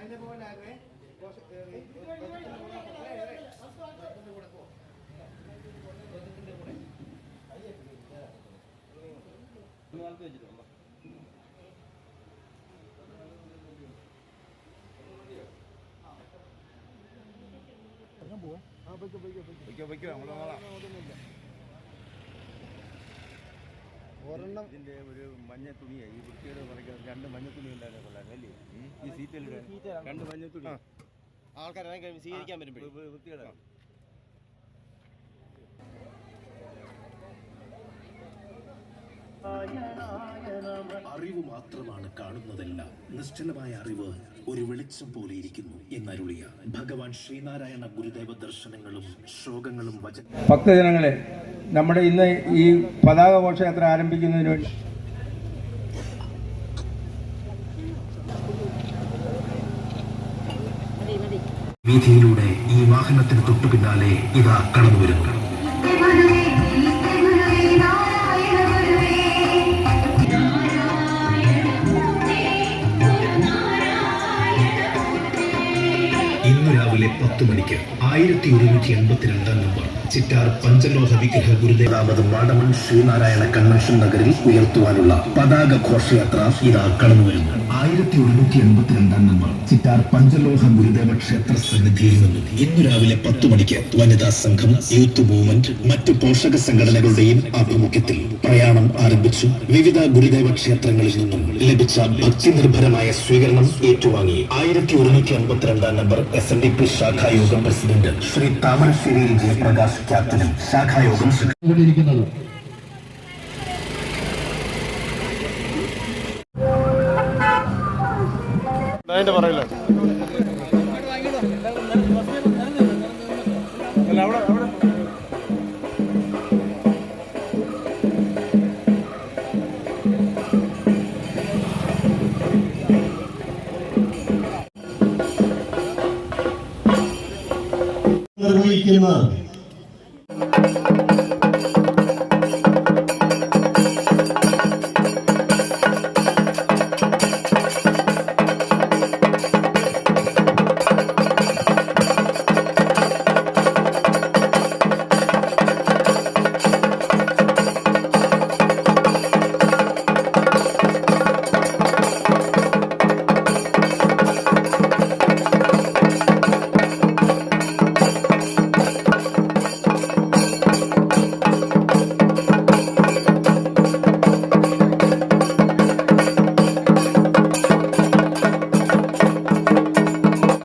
അതിനെ പോകലായിരുന്നേ കൂടെ പോ. കൂടെ. മൂന്നാൾക്ക് വെച്ചിട്ടുണ്ടോ? ഞാൻ പോവാ. ആ പൊയ്ക്കോ പൊയ്ക്കോ പൊയ്ക്കോ. പൊയ്ക്കോ നമ്മൾ നോക്കാം ഒരെണ്ണം ഇതിന്റെ ഒരു മഞ്ഞ തുണിയായി ഈ വൃത്തിയുടെ പറയുന്നത് രണ്ട് മഞ്ഞ തുണി ഉണ്ടായിരുന്നു കൊള്ളാം അല്ലേ? ഈ സീറ്റിൽ രണ്ട് മഞ്ഞ തുണി. ആൾക്കാർ സ്വീകരിക്കാൻ വരുമ്പോ വൃത്തിയുടെ അറിവ് മാത്രമാണ് കാണുന്നതല്ല നിശ്ചലമായ അറിവ് ഒരു വെളിച്ചം പോലെ ഇരിക്കുന്നു എന്നരുളിയ ഭഗവാൻ ശ്രീനാരായണ ഗുരുദേവ ദർശനങ്ങളും ശ്ലോകങ്ങളും വചന ഭക്തജനങ്ങളെ നമ്മുടെ ഇന്ന് ഈ പതാക ഘോഷയാത്ര ആരംഭിക്കുന്നതിന് വേണ്ടി വീതിയിലൂടെ ഈ വാഹനത്തിന് തൊട്ടു പിന്നാലെ ഇതാ കടന്നു വരുന്നു പത്ത് മണിക്ക് ആയിരത്തി ഒരുന്നൂറ്റി എൺപത്തിരണ്ടാം നമ്പർ. ചിറ്റാർ പഞ്ചലോഹ വിഗ്രഹ ഗുരുദേവാമത് മാടമൺ ശ്രീനാരായണ കൺവെൻഷൻ നഗറിൽ ഉയർത്തുവാനുള്ള പതാക ഘോഷയാത്ര ഇതാ കടന്നു വരുന്നു. ആയിരത്തി ഒരുന്നൂറ്റി എൺപത്തിരണ്ടാം നമ്പർ ചിറ്റാർ പഞ്ചലോഹ ഗുരുദേവ ക്ഷേത്ര സന്നിധിയിൽ നിന്ന് ഇന്ന് രാവിലെ പത്ത് മണിക്ക് വനിതാ സംഘം യൂത്ത് മൂവ്മെന്റ് മറ്റു പോഷക സംഘടനകളുടെയും ആഭിമുഖ്യത്തിൽ പ്രയാണം ആരംഭിച്ചു. വിവിധ ഗുരുദേവ ക്ഷേത്രങ്ങളിൽ നിന്നും ലഭിച്ച ഭക്തി നിർഭരമായ സ്വീകരണം ഏറ്റുവാങ്ങി. ആയിരത്തി ഒരുന്നൂറ്റി അൻപത്തിരണ്ടാം number S N D P ശാഖായോഗം president Shri താമരശ്ശേരിയിൽ ജയപ്രകാശ് ക്യാപ്റ്റനും ശാഖായോഗം കൊണ്ടിരിക്കുന്നത് അതിന്റെ പറയില്ല. നിർവഹിക്കുന്ന